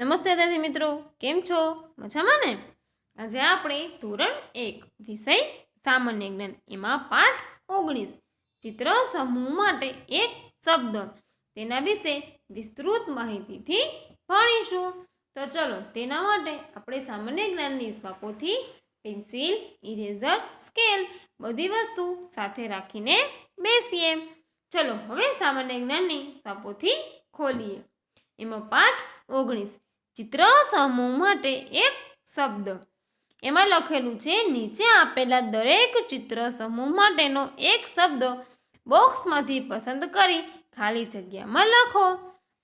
નમસ્તે વિદ્યાર્થી મિત્રો, કેમ છો? મજામાં ને? આજે આપણે ધોરણ એક, વિષય સામાન્ય જ્ઞાન, એમાં પાઠ ઓગણીસ, ચિત્ર સમૂહ માટે એક શબ્દ. તેના વિશે વિસ્તૃત માહિતીથી ભણીશું. તો ચલો, તેના માટે આપણે સામાન્ય જ્ઞાનની સ્વાપોથી પેન્સિલ, ઇરેઝર, સ્કેલ બધી વસ્તુ સાથે રાખીને બેસીએ. ચલો, હવે સામાન્ય જ્ઞાનની સ્વાપોથી ખોલીએ. એમાં પાઠ ઓગણીસ. ચિત્ર સમૂહ માટે એક શબ્દ. એમાં લખેલું છે, નીચે આપેલા દરેક ચિત્ર સમૂહ માટેનો એક શબ્દ બોક્સમાંથી પસંદ કરી ખાલી જગ્યામાં લખો.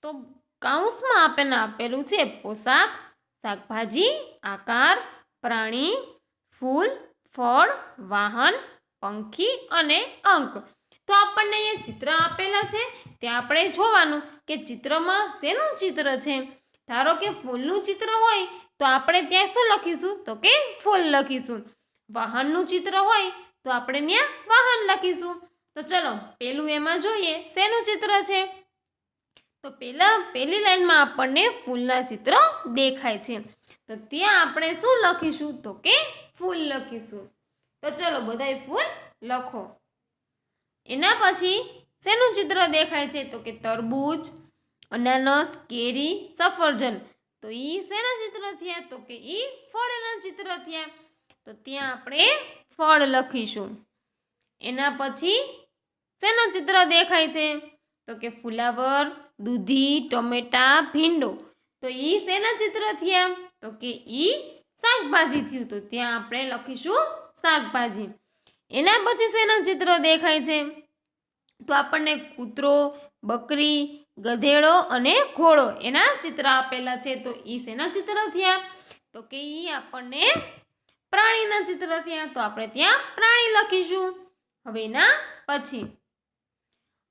તો કાઉન્સમાં આપણને આપેલું છે, પોશાક, શાકભાજી, આકાર, પ્રાણી, ફૂલ, ફળ, વાહન, પંખી અને અંક. તો આપણને અહીંયા ચિત્ર આપેલા છે તે આપણે જોવાનું કે ચિત્રમાં શેનું ચિત્ર છે? ધારો કે ફૂલનું ચિત્ર હોય, તો આપણે ત્યાં શું લખીશું? તો કે ફૂલ લખીશું. વાહનનું ચિત્ર હોય, તો આપણે ત્યાં વાહન લખીશું. તો ચલો, પેલું એમાં જોઈએ, શેનું ચિત્ર છે? તો પેલા, પેલી લાઈનમાં આપણને ફૂલના ચિત્ર દેખાય છે. તો ત્યાં આપણે શું લખીશું? તો કે ફૂલ લખીશું. તો ચલો, બધાય ફૂલ લખો. એના પછી શેનું ચિત્ર દેખાય છે? તો કે તરબૂચ અનાનસ, કેરી, સફરજન. તો એ શેના ચિત્ર થયા? તો કે એ ફળના ચિત્ર થયા. તો ત્યાં આપણે ફળ લખીશું. એના પછી શેના ચિત્ર દેખાય છે? તો કે ફુલાવર, દૂધી, ટમેટા, ભીંડો. તો એ શેના ચિત્ર થયા? તો કે એ શાકભાજી થયું. તો ત્યાં આપણે લખીશું શાકભાજી. એના પછી શેના ચિત્ર દેખાય છે? તો આપણને કૂતરો, બકરી ગધેડો અને ઘોડો. એના ચિત્ર આપેલા છે તો એ શેના ચિત્ર થયા? તો કે એ આપણને પ્રાણીના ચિત્ર થયા. તો આપણે ત્યાં પ્રાણી લખીશું. હવે એના પછી.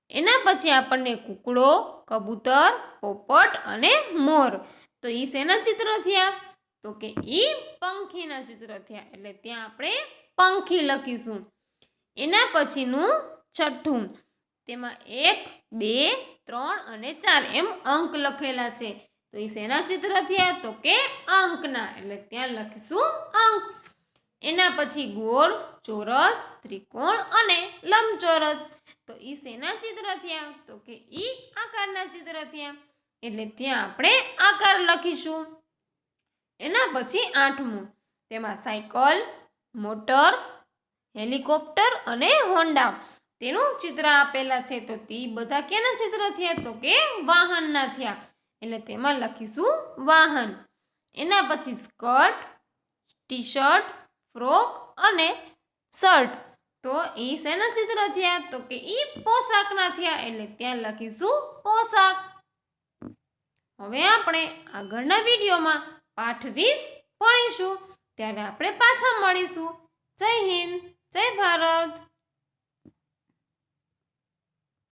એના પછી આપણને કૂકડો, કબૂતર, પોપટ અને મોર. તો એ શેના ચિત્ર થયા? તો કે એ પંખીના ચિત્ર થયા. એટલે ત્યાં આપણે પંખી લખીશું. એના પછીનું છઠ્ઠું. તેમાં એક, બે ત્રણ અને ચાર એમ અંક લખેલા છે. તો એ શેના ચિત્ર થયા? તો કે અંકના. એટલે ત્યાં લખીશું અંક. એના પછી ગોળ, ચોરસ, ત્રિકોણ અને લંબચોરસ. તો એ શેના ચિત્ર થયા? તો કે ઈ આકારના ચિત્ર થયા. એટલે ત્યાં આપણે આકાર લખીશું. એના પછી આઠમું. તેમાં સાયકલ, મોટર, હેલિકોપ્ટર અને હોન્ડા. તેનું ચિત્ર આપેલા છે તો તે બધા કેના ચિત્ર થયા? તો કે વાહનના થયા. એટલે તેમાં લખીશું વાહન. એના પછી સ્કર્ટ ટી શર્ટ ફ્રોક અને શર્ટ. તો એ શેના ચિત્ર થયા? તો કે એ પોશાકના થયા. એટલે ત્યાં લખીશું પોશાક. હવે આપણે આગળના વિડીયોમાં પાઠ વીસ ભણીશું. ત્યારે આપણે પાછા મળીશું. જય હિન્દ, જય ભારત.